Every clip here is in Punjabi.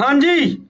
ਹਾਂਜੀ।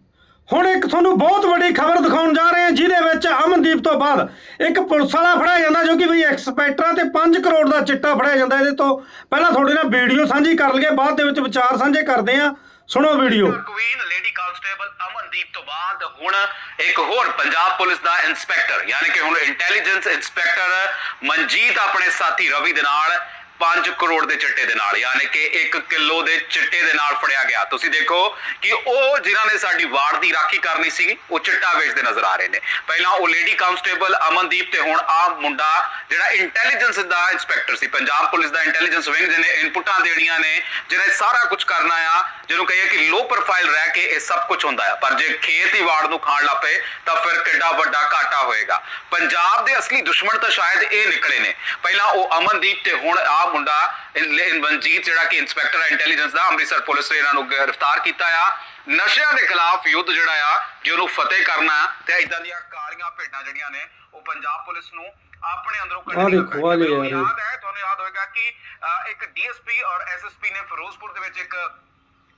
ਹੁਣ ਇੱਕ ਤੁਹਾਨੂੰ ਬਹੁਤ ਵੱਡੀ ਖਬਰ ਦਿਖਾਉਣ ਜਾ ਰਹੇ ਹਾਂ, ਜਿਹਦੇ ਵਿੱਚ ਅਮਨਦੀਪ ਤੋਂ ਬਾਅਦ ਇੱਕ ਪੁਲਿਸ ਵਾਲਾ ਫੜਿਆ ਜਾਂਦਾ ਜੋ ਕਿ ਬਈ ਐਕਸਪੈਕਟਰਾਂ ਤੇ 5 ਕਰੋੜ ਦਾ ਚਿੱਟਾ ਫੜਿਆ ਜਾਂਦਾ ਇਹਦੇ ਤੋਂ। ਪਹਿਲਾਂ ਤੁਹਾਡੇ ਨਾਲ ਵੀਡੀਓ ਸਾਂਝੀ ਕਰ ਲਈਏ, ਬਾਅਦ ਦੇ ਵਿੱਚ ਵਿਚਾਰ ਸਾਂਝੇ ਕਰਦੇ ਹਾਂ। ਸੁਣੋ video. Queen lady constable Amandeep ਤੋਂ ਬਾਅਦ ਹੁਣ ਇੱਕ ਹੋਰ ਪੰਜਾਬ ਪੁਲਿਸ ਦਾ ਇਨਸਪੈਕਟਰ ਯਾਨੀ ਕਿ ਹੁਣ ਇੰਟੈਲੀਜੈਂਸ ਇਨਸਪੈਕਟਰ ਮਨਜੀਤ ਆਪਣੇ ਸਾਥੀ ਰਵੀ ਦੇ ਨਾਲ 5 ਕਰੋੜ ਦੇ ਚਿੱਟੇ ਦੇ ਨਾਲ, ਯਾਨੀ ਕਿ 1 ਕਿਲੋ ਦੇ ਚਿੱਟੇ ਦੇ ਨਾਲ ਫੜਿਆ ਗਿਆ। ਤੁਸੀਂ ਦੇਖੋ ਕਿ ਉਹ ਜਿਨ੍ਹਾਂ ਨੇ ਸਾਡੀ ਵਾਰਡ ਦੀ ਰਾਖੀ ਕਰਨੀ ਸੀ, ਉਹ ਚਿੱਟਾ ਵੇਚਦੇ ਨਜ਼ਰ ਆ ਰਹੇ ਨੇ। ਪਹਿਲਾਂ ਉਹ ਲੇਡੀ ਕਾਂਸਟੇਬਲ ਅਮਨਦੀਪ ਤੇ ਹੁਣ ਆ ਮੁੰਡਾ ਜਿਹੜਾ ਇੰਟੈਲੀਜੈਂਸ ਦਾ ਇਨਸਪੈਕਟਰ ਸੀ, ਪੰਜਾਬ ਪੁਲਿਸ ਦਾ ਇੰਟੈਲੀਜੈਂਸ ਵਿੰਗ ਜਿਹਨੇ ਇਨਪੁਟਾਂ ਦੇਣੀਆਂ ਨੇ, ਜਿਹਨੇ ਸਾਰਾ ਕੁਝ ਕਰਨਾ ਆ, ਜਿਹਨੂੰ ਕਹੀਏ ਕਿ ਲੋ ਪ੍ਰੋਫਾਈਲ ਰਹਿ ਕੇ ਇਹ ਸਭ ਕੁਝ ਹੁੰਦਾ ਆ। ਪਰ ਜੇ ਖੇਤ ਹੀ ਵਾਰਡ ਨੂੰ ਖਾਣ ਲੱਪੇ ਤਾਂ ਫਿਰ ਕਿੱਡਾ ਵੱਡਾ ਘਾਟਾ ਹੋਏਗਾ। ਪੰਜਾਬ ਦੇ ਅਸਲੀ ਦੁਸ਼ਮਣ ਤਾਂ ਸ਼ਾਇਦ ਇਹ ਨਿਕਲੇ ਨੇ। ਪਹਿਲਾਂ ਉਹ ਅਮਨਦੀਪ ਤੇ ਹੁਣ ਆ ਮੁੰਡਾ ਇਨ- ਇਨ ਮਨਜੀਤ ਜਿਹੜਾ ਕਿ ਇਨਸਪੈਕਟਰ ਹੈ ਇੰਟੈਲੀਜੈਂਸ ਦਾ ਅੰਮ੍ਰਿਤਸਰ ਪੁਲਿਸ ਨੇ ਇਹਨਾਂ ਨੂੰ ਗ੍ਰਿਫਤਾਰ ਕੀਤਾ ਆ ਨਸ਼ਿਆਂ ਦੇ ਖਿਲਾਫ ਯੁੱਧ ਜਿਹੜਾ ਆ ਜੇ ਉਹਨੂੰ ਫਤਿਹ ਕਰਨਾ ਤੇ ਇਦਾਂ ਦੀਆਂ ਕਾਲੀਆਂ ਭੇਡਾਂ ਜਿਹੜੀਆਂ ਨੇ ਉਹ ਪੰਜਾਬ ਪੁਲਿਸ ਨੂੰ ਆਪਣੇ ਅੰਦਰੋਂ ਆਹ ਦੇਖੋ, ਯਾਰ। ਯਾਦ ਹੈ ਤੁਹਾਨੂੰ ਯਾਦ ਹੋਵੇਗਾ ਕਿ ਇੱਕ ਡੀਐਸਪੀ ਔਰ ਐਸਐਸਪੀ ਨੇ ਫਿਰੋਜ਼ਪੁਰ ਦੇ ਵਿੱਚ ਇੱਕ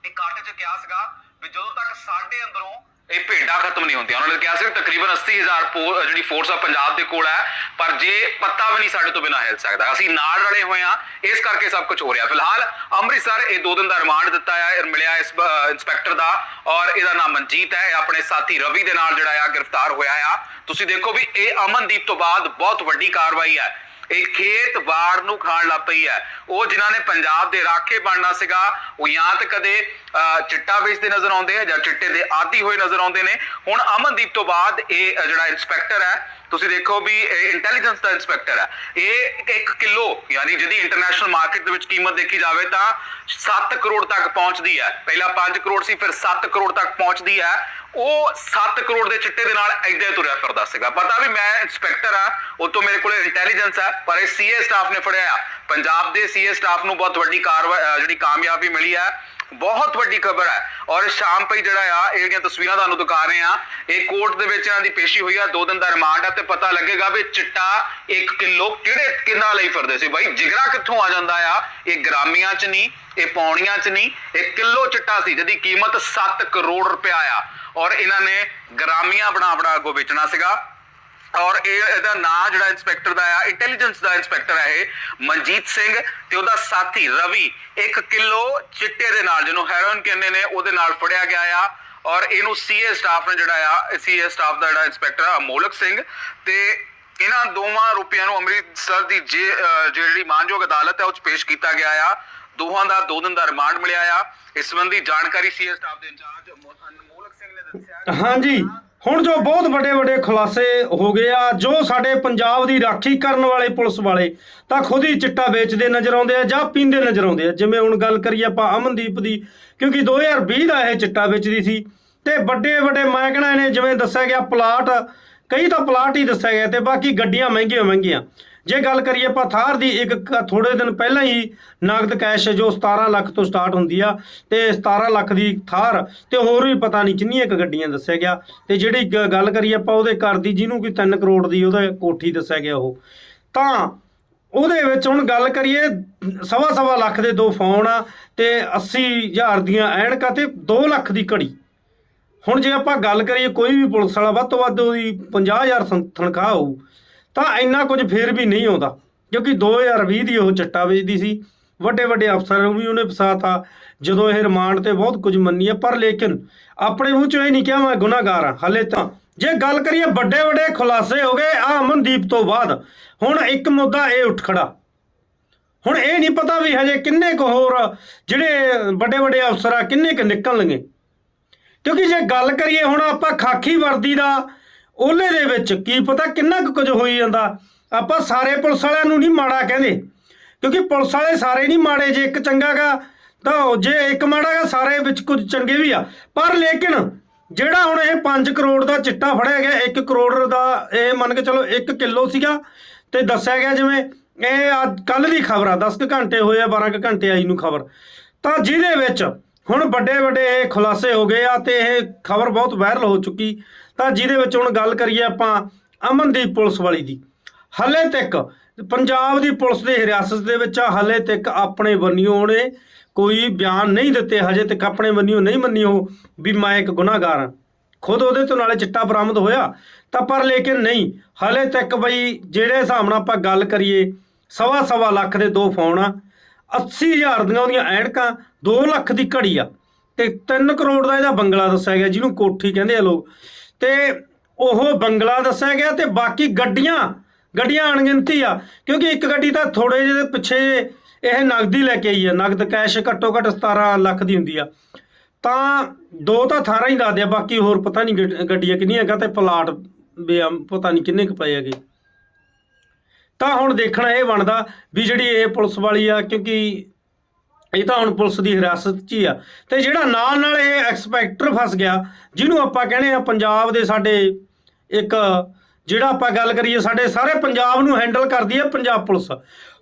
ਇੱਕ 'ਚ ਕਿਹਾ ਸੀਗਾ ਵੀ ਜਦੋਂ ਤੱਕ ਸਾਡੇ ਅੰਦਰੋਂ ਇਹ ਭੇਡਾਂ ਖਤਮ ਨਹੀਂ ਹੁੰਦੀਆਂ। ਉਹਨਾਂ ਨੇ ਕਿਹਾ ਸੀ ਤਕਰੀਬਨ 80000 ਜਿਹੜੀ ਫੋਰਸ ਆ ਪੰਜਾਬ ਦੇ ਕੋਲ ਹੈ, ਪਰ ਜੇ ਪੱਤਾ ਵੀ ਨਹੀਂ ਸਾਡੇ ਤੋਂ ਬਿਨਾਂ ਹਿਲ ਸਕਦਾ। ਅਸੀਂ ਨਾਲ ਰਲੇ ਹੋਏ ਆ ਇਸ ਕਰਕੇ ਸਭ ਕੁਝ ਹੋ ਰਿਹਾ। ਫਿਲਹਾਲ ਅੰਮ੍ਰਿਤਸਰ ਇਹ ਦੋ ਦਿਨ ਦਾ ਰਿਮਾਂਡ ਦਿੱਤਾ ਆ ਮਿਲਿਆ ਇਸ ਇੰਸਪੈਕਟਰ ਦਾ, ਔਰ ਇਹਦਾ ਨਾਮ ਮਨਜੀਤ ਹੈ। ਇਹ ਆਪਣੇ ਸਾਥੀ ਰਵੀ ਦੇ ਨਾਲ ਜਿਹੜਾ ਆ, ਗ੍ਰਿਫਤਾਰ ਹੋਇਆ ਆ। ਤੁਸੀਂ ਦੇਖੋ ਵੀ ਇਹ ਅਮਨਦੀਪ ਤੋਂ ਬਾਅਦ ਬਹੁਤ ਵੱਡੀ ਕਾਰਵਾਈ ਹੈ। ਇਹ ਖੇਤ ਬਾੜ ਨੂੰ ਖਾਣ ਲੱਗ ਪਈ ਹੈ। ਉਹ ਜਿਨ੍ਹਾਂ ਨੇ ਪੰਜਾਬ ਦੇ ਰਾਖੇ ਬਣਨਾ ਸੀਗਾ ਉਹ ਜਾਂ ਤਾਂ ਕਦੇ ਅਹ, ਚਿੱਟਾ ਵੇਚਦੇ ਨਜ਼ਰ ਆਉਂਦੇ ਆ ਜਾਂ ਚਿੱਟੇ ਦੇ ਆਦੀ ਹੋਏ ਨਜ਼ਰ ਆਉਂਦੇ ਨੇ। ਹੁਣ ਅਮਨਦੀਪ ਤੋਂ ਬਾਅਦ ਇਹ ਜਿਹੜਾ ਇਨਸਪੈਕਟਰ ਹੈ ਤੁਸੀਂ ਦੇਖੋ ਵੀ ਇਹ ਇੰਟੈਲੀਜੈਂਸ ਦਾ ਇਨਸਪੈਕਟਰ ਹੈ। ਇਹ 1 ਕਿਲੋ ਯਾਨੀ ਜਿਹਦੀ ਇੰਟਰਨੈਸ਼ਨਲ ਮਾਰਕੀਟ ਦੇ ਵਿੱਚ ਕੀਮਤ ਦੇਖੀ ਜਾਵੇ ਤਾਂ 7 ਕਰੋੜ ਤੱਕ ਪਹੁੰਚਦੀ ਹੈ। ਪਹਿਲਾਂ 5 ਕਰੋੜ ਸੀ ਫਿਰ 7 ਕਰੋੜ ਤੱਕ ਪਹੁੰਚਦੀ ਹੈ। ਉਹ 7 ਕਰੋੜ ਦੇ ਚਿੱਟੇ ਦੇ ਨਾਲ ਐਦਾਂ ਤੁਰਿਆ ਫਿਰਦਾ ਸੀਗਾ। ਪਤਾ ਵੀ ਮੈਂ ਇਨਸਪੈਕਟਰ ਆ ਉਹ ਤੋਂ ਮੇਰੇ ਕੋਲੇ ਇੰਟੈਲੀਜੈਂਸ ਹੈ। ਪਰ ਇਹ ਸੀਏ ਸਟਾਫ ਨੇ ਫੜਿਆ ਪੰਜਾਬ ਦੇ ਸੀਏ ਸਟਾਫ ਨੂੰ ਬਹੁਤ ਵੱਡੀ ਕਾਰਵਾਈ ਜਿਹੜੀ ਕਾਮਯਾਬੀ ਮਿਲੀ ਹੈ ਬਹੁਤ ਵੱਡੀ ਖਬਰ ਹੈ ਔਰ ਸ਼ਾਮ ਪਈ ਜਿਹੜਾ ਆ, ਇਹ ਜਿਹੜੀਆਂ ਤਸਵੀਰਾਂ ਤੁਹਾਨੂੰ ਦਿਖਾ ਰਹੇ ਆ, ਇਹ ਕੋਰਟ ਦੇ ਵਿੱਚ ਇਹਨਾਂ ਦੀ ਪੇਸ਼ੀ ਹੋਈ ਆ। ਦੋ ਦਿਨ ਦਾ ਰਿਮਾਂਡ ਆ ਤੇ ਪਤਾ ਲੱਗੇਗਾ ਵੀ ਚਿੱਟਾ 1 ਕਿਲੋ ਕਿਹੜੇ ਕਿੰਨਾ ਲਈ ਫਿਰਦੇ ਸੀ। ਬਾਈ, ਜਿਗਰਾ ਕਿੱਥੋਂ ਆ ਜਾਂਦਾ ਆ? ਇਹ ਗ੍ਰਾਮੀਆਂ 'ਚ ਨਹੀਂ, ਇਹ ਪੌਣੀਆਂ 'ਚ ਨਹੀਂ, ਇਹ ਕਿਲੋ ਚਿੱਟਾ ਸੀ, ਜਿਹਦੀ ਕੀਮਤ 7 ਕਰੋੜ ਰੁਪਇਆ ਆ। ਔਰ ਇਹਨਾਂ ਨੇ ਗ੍ਰਾਮੀਆਂ ਬਣਾ ਬਣਾ ਅੱਗੋਂ ਵੇਚਣਾ ਸੀਗਾ। ਔਰ ਇਹ ਇਹਦਾ ਨਾਂ ਜਿਹੜਾ ਇਨਸਪੈਕਟਰ ਦਾ ਆ ਇੰਟੈਲੀਜੈਂਸ ਦਾ ਇਨਸਪੈਕਟਰ ਹੈ ਇਹ, ਮਨਜੀਤ ਸਿੰਘ ਤੇ ਉਹਦਾ ਸਾਥੀ ਰਵੀ 1 ਕਿਲੋ ਚਿੱਟੇ ਦੇ ਨਾਲ, ਜਿਹਨੂੰ ਹੈਰੋਇਨ ਕਹਿੰਦੇ ਨੇ, ਉਹਦੇ ਨਾਲ ਫੜਿਆ ਗਿਆ ਆ। ਔਰ ਇਹਨੂੰ ਸੀਏ ਸਟਾਫ ਨੇ ਜਿਹੜਾ ਆ ਸੀਏ ਸਟਾਫ ਦਾ ਜਿਹੜਾ ਇਨਸਪੈਕਟਰ ਅਮੋਲਕ ਸਿੰਘ। ਤੇ ਇਹਨਾਂ ਦੋਵਾਂ ਰੁਪਿਆਂ ਨੂੰ ਅੰਮ੍ਰਿਤਸਰ ਦੀ ਜੇ ਜਿਹੜੀ ਮਾਨਯੋਗ ਅਦਾਲਤ ਹੈ, ਉਹ ਚ ਪੇਸ਼ ਕੀਤਾ ਗਿਆ ਆ। ਦੋਹਾਂ ਦਾ ਦੋ ਦਿਨ ਦਾ ਰਿਮਾਂਡ ਮਿਲਿਆ ਆ। ਇਸ ਸੰਬੰਧੀ ਜਾਣਕਾਰੀ ਸੀਏ ਸਟਾਫ ਦੇ ਇੰਚਾਰਜ ਅਨਮੋਲਕ ਸਿੰਘ ਨੇ ਦੱਸਿਆ ਹਾਂਜੀ। ਹੁਣ ਜੋ ਬਹੁਤ ਵੱਡੇ ਵੱਡੇ ਖੁਲਾਸੇ ਹੋ ਗਏ ਆ, ਜੋ ਸਾਡੇ ਪੰਜਾਬ ਦੀ ਰਾਖੀ ਕਰਨ ਵਾਲੇ ਪੁਲਿਸ ਵਾਲੇ ਤਾਂ ਖੁਦ ਹੀ ਚਿੱਟਾ ਵੇਚਦੇ ਨਜ਼ਰ ਆਉਂਦੇ ਆ ਜਾਂ ਪੀਂਦੇ ਨਜ਼ਰ ਆਉਂਦੇ ਆ। ਜਿਵੇਂ ਹੁਣ ਗੱਲ ਕਰੀਏ ਆਪਾਂ ਅਮਨਦੀਪ ਦੀ, ਕਿਉਂਕਿ 2020 ਦਾ ਇਹ ਚਿੱਟਾ ਵੇਚਦੀ ਸੀ ਤੇ ਵੱਡੇ ਵੱਡੇ ਮੈਂ ਕਹਿਣਾ ਇਹਨੇ ਜਿਵੇਂ ਦੱਸਿਆ ਗਿਆ, ਪਲਾਟ, ਕਈ ਤਾਂ ਪਲਾਟ ਹੀ ਦੱਸਿਆ ਗਿਆ ਤੇ ਬਾਕੀ ਗੱਡੀਆਂ ਮਹਿੰਗੀਆਂ ਮਹਿੰਗੀਆਂ। ਜੇ ਗੱਲ ਕਰੀਏ ਆਪਾਂ ਥਾਰ ਦੀ, ਇੱਕ ਕ- ਥੋੜੇ ਦਿਨ ਪਹਿਲਾਂ ਹੀ ਨਗਦ ਕੈਸ਼ ਜੋ 17 ਲੱਖ ਤੋਂ ਸਟਾਰਟ ਹੁੰਦੀ ਆ, ਤੇ 17 ਲੱਖ ਦੀ ਥਾਰ, ਤੇ ਹੋਰ ਵੀ ਪਤਾ ਨਹੀਂ ਕਿੰਨੀਆਂ ਕੁ ਗੱਡੀਆਂ ਦੱਸਿਆ ਗਿਆ, ਤੇ ਜਿਹੜੀ ਗ- ਗੱਲ ਕਰੀਏ ਆਪਾਂ ਉਹਦੇ ਘਰ ਦੀ, ਜਿਹਨੂੰ ਕਿ 3 ਕਰੋੜ ਦੀ ਉਹਦਾ ਕੋਠੀ ਦੱਸਿਆ ਗਿਆ ਉਹ, ਤਾਂ ਉਹਦੇ ਵਿੱਚ ਹੁਣ ਗੱਲ ਕਰੀਏ, ਸਵਾ ਸਵਾ ਲੱਖ ਦੇ ਦੋ ਫੋਨ ਆ, ਤੇ 80000 ਦੀਆਂ ਐਨਕਾਂ ਤੇ 2 ਲੱਖ ਦੀ ਘੜੀ। ਹੁਣ ਜੇ ਆਪਾਂ ਗੱਲ ਕਰੀਏ ਕੋਈ ਵੀ ਪੁਲਿਸ ਵਾਲਾ, ਵੱਧ ਤੋਂ ਵੱਧ ਉਹਦੀ 50000 ਸੰ- ਤਨਖਾਹ ਹੋਊ ਤਾਂ ਇੰਨਾ ਕੁਝ ਫੇਰ ਵੀ ਨਹੀਂ ਆਉਂਦਾ, ਕਿਉਂਕਿ 2020 ਦੀ ਉਹ ਚੱਟਾ ਵੇਚਦੀ ਸੀ। ਵੱਡੇ ਵੱਡੇ ਅਫਸਰਾਂ ਨੂੰ ਵੀ ਉਹਨੇ ਫਸਾਤਾ ਜਦੋਂ ਇਹ ਰਿਮਾਂਡ ਤੇ ਬਹੁਤ ਕੁਝ ਮੰਨੀ ਹੈ ਪਰ ਲੇਕਿਨ ਆਪਣੇ ਮੂੰਹ ਚੋਂ ਇਹ ਨਹੀਂ ਕਿਹਾ ਮੈਂ ਗੁਨਾਹਗਾਰ ਹਾਂ ਹਲੇ ਤਾਂ। ਜੇ ਗੱਲ ਕਰੀਏ ਵੱਡੇ ਵੱਡੇ ਖੁਲਾਸੇ ਹੋ ਗਏ ਆ ਅਮਨਦੀਪ ਤੋਂ ਬਾਅਦ, ਹੁਣ ਇੱਕ ਮੁੱਦਾ ਇਹ ਉੱਠ ਖੜਾ। ਹੁਣ ਇਹ ਨਹੀਂ ਪਤਾ ਵੀ ਹਜੇ ਕਿੰਨੇ ਕੁ ਹੋਰ ਜਿਹੜੇ ਵੱਡੇ ਵੱਡੇ ਅਫਸਰ ਆ, ਕਿੰਨੇ ਕੁ ਨਿਕਲਣਗੇ। ਕਿਉਂਕਿ ਜੇ ਗੱਲ ਕਰੀਏ ਹੁਣ ਆਪਾਂ ਖਾਕੀ ਵਰਦੀ ਦਾ ਉਹਲੇ ਦੇ ਵਿੱਚ ਕੀ ਪਤਾ ਕਿੰਨਾ ਕੁ ਕੁਝ ਹੋਈ ਜਾਂਦਾ। ਆਪਾਂ ਸਾਰੇ ਪੁਲਿਸ ਵਾਲਿਆਂ ਨੂੰ ਨਹੀਂ ਮਾੜਾ ਕਹਿੰਦੇ, ਕਿਉਂਕਿ ਪੁਲਿਸ ਵਾਲੇ ਸਾਰੇ ਨਹੀਂ ਮਾੜੇ, ਜੇ ਇੱਕ ਚੰਗਾ ਗਾ ਤਾਂ ਉਹ, ਜੇ ਇੱਕ ਮਾੜਾ ਗਾ ਸਾਰੇ ਵਿੱਚ ਕੁਝ ਚੰਗੇ ਵੀ ਆ। ਪਰ ਲੇਕਿਨ ਜਿਹੜਾ ਹੁਣ ਇਹ 5 ਕਰੋੜ ਦਾ ਚਿੱਟਾ ਫੜਿਆ ਗਿਆ 1 ਕਰੋੜ ਦਾ ਇਹ ਮੰਨ ਕੇ ਚਲੋ 1 ਕਿਲੋ ਸੀਗਾ, ਤੇ ਦੱਸਿਆ ਗਿਆ ਜਿਵੇਂ ਇਹ ਅੱਜ ਕੱਲ ਦੀ ਖਬਰ ਆ 10 ਕੁ ਘੰਟੇ ਹੋਏ ਆ 12 ਕੁ ਘੰਟੇ ਆਈ ਨੂੰ ਖਬਰ। ਤਾਂ ਜਿਹਦੇ ਵਿੱਚ ਹੁਣ ਵੱਡੇ ਵੱਡੇ ਇਹ ਖੁਲਾਸੇ ਹੋ ਗਏ ਆ ਤੇ ਇਹ ਖਬਰ ਬਹੁਤ ਵਾਇਰਲ ਹੋ ਚੁੱਕੀ। ਤਾਂ ਜਿਹਦੇ ਵਿੱਚ ਹੁਣ ਗੱਲ ਕਰੀਏ ਆਪਾਂ ਅਮਨਦੀਪ ਪੁਲਿਸ ਵਾਲੀ ਦੀ। ਹਲੇ ਤੱਕ ਪੰਜਾਬ ਦੀ ਪੁਲਿਸ ਦੇ ਹਿਰਾਸਤ ਦੇ ਵਿੱਚ ਆ, ਹਲੇ ਤੱਕ ਆਪਣੇ ਬੰਨਿਓ ਨੇ ਕੋਈ ਬਿਆਨ ਨਹੀਂ ਦਿੱਤੇ। ਹਜੇ ਤੱਕ ਆਪਣੇ ਮੰਨਿਓ ਨਹੀਂ ਮੰਨਿਓ ਵੀ ਮੈਂ ਇੱਕ ਗੁਨਾਹਗਾਰ ਹਾਂ। ਖੁਦ ਉਹਦੇ ਤੋਂ ਨਾਲੇ ਚਿੱਟਾ ਬਰਾਮਦ ਹੋਇਆ। ਤਾਂ ਪਰ ਲੇਕਿਨ ਨਹੀਂ, ਹਲੇ ਤੱਕ ਬਈ ਜਿਹੜੇ ਹਿਸਾਬ ਨਾਲ ਆਪਾਂ ਗੱਲ ਕਰੀਏ, ਸਵਾ ਸਵਾ ਲੱਖ ਦੇ ਦੋ ਫੋਨ ਆ। 80000 ਦੀਆਂ ਉਹਦੀਆਂ ਐਨਕਾਂ 2 ਲੱਖ ਦੀ ਘੜੀ ਆ। ਤੇ 3 ਕਰੋੜ ਦਾ ਇਹਦਾ ਬੰਗਲਾ ਦੱਸਿਆ ਗਿਆ, ਜਿਹਨੂੰ ਕੋਠੀ ਕਹਿੰਦੇ ਆ ਲੋਕ। ਤੇ ਉਹ ਬੰਗਲਾ ਦੱਸਿਆ ਗਿਆ ਤੇ ਬਾਕੀ ਗੱਡੀਆਂ ਗੱਡੀਆਂ ਅਣਗਿਣਤੀ ਆ। ਕਿਉਂਕਿ ਇੱਕ ਗੱਡੀ ਤਾਂ ਥੋੜੇ ਜਿਹੇ ਪਿੱਛੇ ਇਹ ਨਗਦੀ ਲੈ ਕੇ ਆਈ ਆ। ਨਗਦ ਕੈਸ਼ ਘੱਟੋ ਘੱਟ 17 ਲੱਖ ਦੀ ਹੁੰਦੀ ਆ। ਤਾਂ ਦੋ ਤਾਂ 18 ਹੀ ਦੱਸਦੇ ਆ ਬਾਕੀ ਹੋਰ ਪਤਾ ਨਹੀਂ ਗੱਡੀਆਂ ਕਿੰਨੀਆਂ ਹੈਗਾ ਤੇ ਪਲਾਟ ਵੀ ਪਤਾ ਨਹੀਂ ਕਿੰਨੇ ਕੁ ਪਏ ਹੈਗੇ। ਤਾਂ ਹੁਣ ਦੇਖਣਾ ਇਹ ਬਣਦਾ ਵੀ ਜਿਹੜੀ ਇਹ ਪੁਲਿਸ ਵਾਲੀ ਆ, ਕਿਉਂਕਿ ਇਹ ਤਾਂ ਹੁਣ ਪੁਲਿਸ ਦੀ ਹਿਰਾਸਤ 'ਚ ਹੀ ਆ। ਤੇ ਜਿਹੜਾ ਨਾਲ ਨਾਲ ਇਹ ਐਕਸਪੈਕਟਰ ਫਸ ਗਿਆ, ਜਿਹਨੂੰ ਆਪਾਂ ਕਹਿੰਦੇ ਆ ਪੰਜਾਬ ਦੇ ਸਾਡੇ ਇੱਕ ਜਿਹੜਾ ਆਪਾਂ ਗੱਲ ਕਰੀਏ, ਸਾਡੇ ਸਾਰੇ ਪੰਜਾਬ ਨੂੰ ਹੈਂਡਲ ਕਰਦੀ ਹੈ ਪੰਜਾਬ ਪੁਲਿਸ।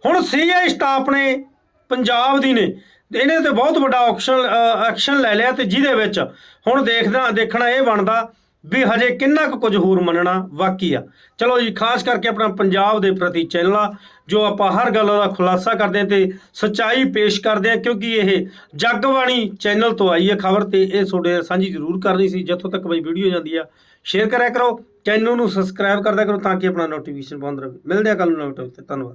ਹੁਣ ਸੀਆਈ ਸਟਾਫ ਨੇ ਪੰਜਾਬ ਦੀ ਨੇ, ਇਹਨੇ ਤੇ ਬਹੁਤ ਵੱਡਾ ਆਕਸ਼ਨ ਐਕਸ਼ਨ ਲੈ ਲਿਆ ਤੇ ਜਿਹਦੇ ਵਿੱਚ ਹੁਣ ਦੇਖਦਾ, ਦੇਖਣਾ ਇਹ ਬਣਦਾ ਵੀ ਹਜੇ ਕਿੰਨਾ ਕੁ ਕੁਝ ਹੋਰ ਮੰਨਣਾ ਬਾਕੀ ਆ। ਚਲੋ ਜੀ, ਖਾਸ ਕਰਕੇ ਆਪਣਾ ਪੰਜਾਬ ਦੇ ਪ੍ਰਤੀ ਚੈਨਲ ਆ ਜੋ ਆਪਾਂ ਹਰ ਗੱਲ ਦਾ ਖੁਲਾਸਾ ਕਰਦੇ ਹਾਂ ਤੇ ਸੱਚਾਈ ਪੇਸ਼ ਕਰਦੇ ਹਾਂ, ਕਿਉਂਕਿ ਇਹ ਜਗਬਾਣੀ ਚੈਨਲ ਤੋਂ ਆਈ ਹੈ ਖਬਰ ਤੇ ਇਹ ਤੁਹਾਡੇ ਸਾਂਝੀ ਜ਼ਰੂਰ ਕਰਨੀ ਸੀ। ਜਿੱਥੋਂ ਤੱਕ ਬਈ ਵੀਡੀਓ ਜਾਂਦੀ ਆ, ਸ਼ੇਅਰ ਕਰਿਆ ਕਰੋ, ਚੈਨਲ ਨੂੰ ਸਬਸਕ੍ਰਾਈਬ ਕਰਦਿਆ ਕਰੋ ਤਾਂ ਕਿ ਆਪਣਾ ਨੋਟੀਫਿਕੇਸ਼ਨ ਬੰਦ ਰਹੇ। ਮਿਲਦੇ ਆ ਕੱਲ ਨੂੰ ਨਵੀਂ topic ਤੇ। ਧੰਨਵਾਦ।